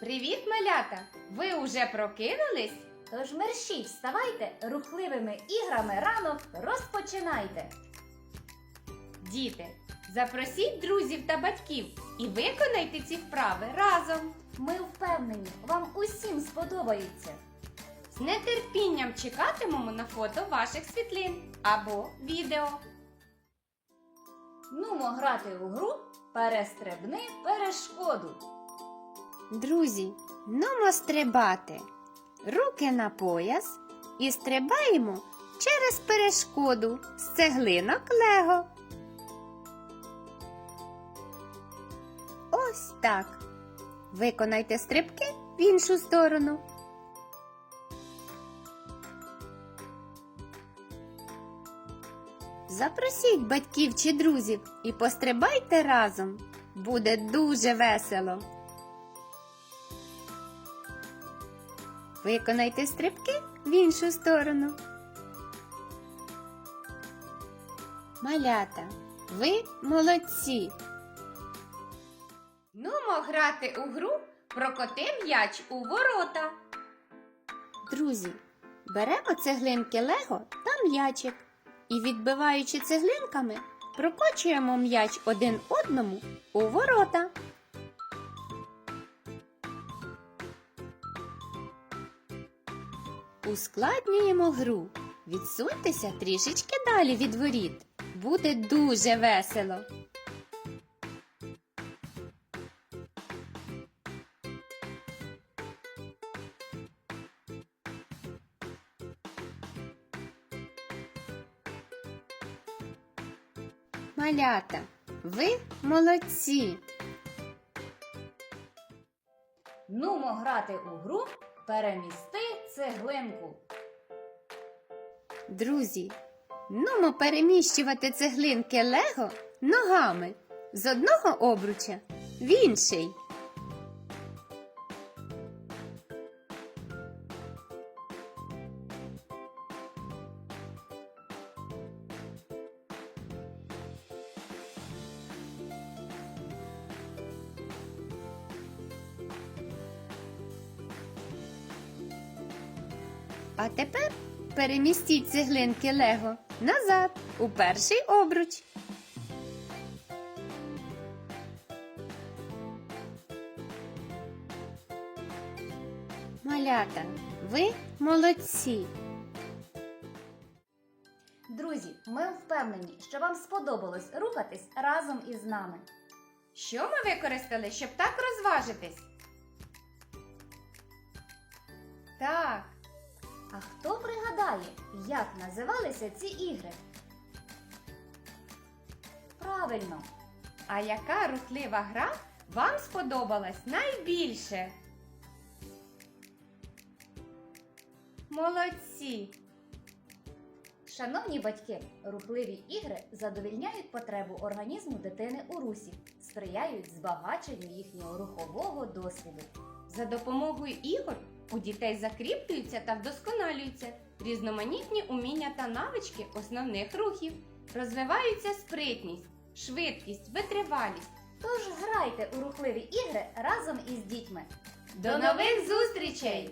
Привіт, малята! Ви уже прокинулись? Тож мерщій вставайте, рухливими іграми ранок розпочинайте. Діти, запросіть друзів та батьків і виконайте ці вправи разом. Ми впевнені, вам усім сподобається. З нетерпінням чекатимемо на фото ваших світлин або відео. Нумо грати у гру Перестрибни перешкоду. Друзі, нумо стрибати. Руки на пояс і стрибаємо через перешкоду з цеглинок Лего. Ось так. Виконайте стрибки в іншу сторону. Запросіть батьків чи друзів і пострибайте разом. Буде дуже весело. Виконайте стрибки в іншу сторону. Малята, ви молодці. Нумо грати у гру Прокоти м'яч у ворота. Друзі, беремо цеглинки Лего та м'ячик і, відбиваючи цеглинками, прокочуємо м'яч один одному у ворота. Ускладнюємо гру. Відсуньтеся трішечки далі від воріт. Буде дуже весело. Малята, ви молодці. Нумо грати у гру Перемісти цеглинку. Друзі, нумо переміщувати цеглинки Лего ногами з одного обруча в інший. А тепер перемістіть цеглинки Лего назад у перший обруч. Малята, ви молодці. Друзі, ми впевнені, що вам сподобалось рухатись разом із нами. Що ми використали, щоб так розважитись? Так, А хто пригадає, як називалися ці ігри? Правильно, а яка рухлива гра вам сподобалась найбільше? Молодці! Шановні батьки, рухливі ігри задовільняють потребу організму дитини у русі, сприяють збагаченню їхнього рухового досвіду. За допомогою ігор у дітей закріплюються та вдосконалюються різноманітні уміння та навички основних рухів, розвиваються спритність, швидкість, витривалість. Тож грайте у рухливі ігри разом із дітьми. До нових зустрічей!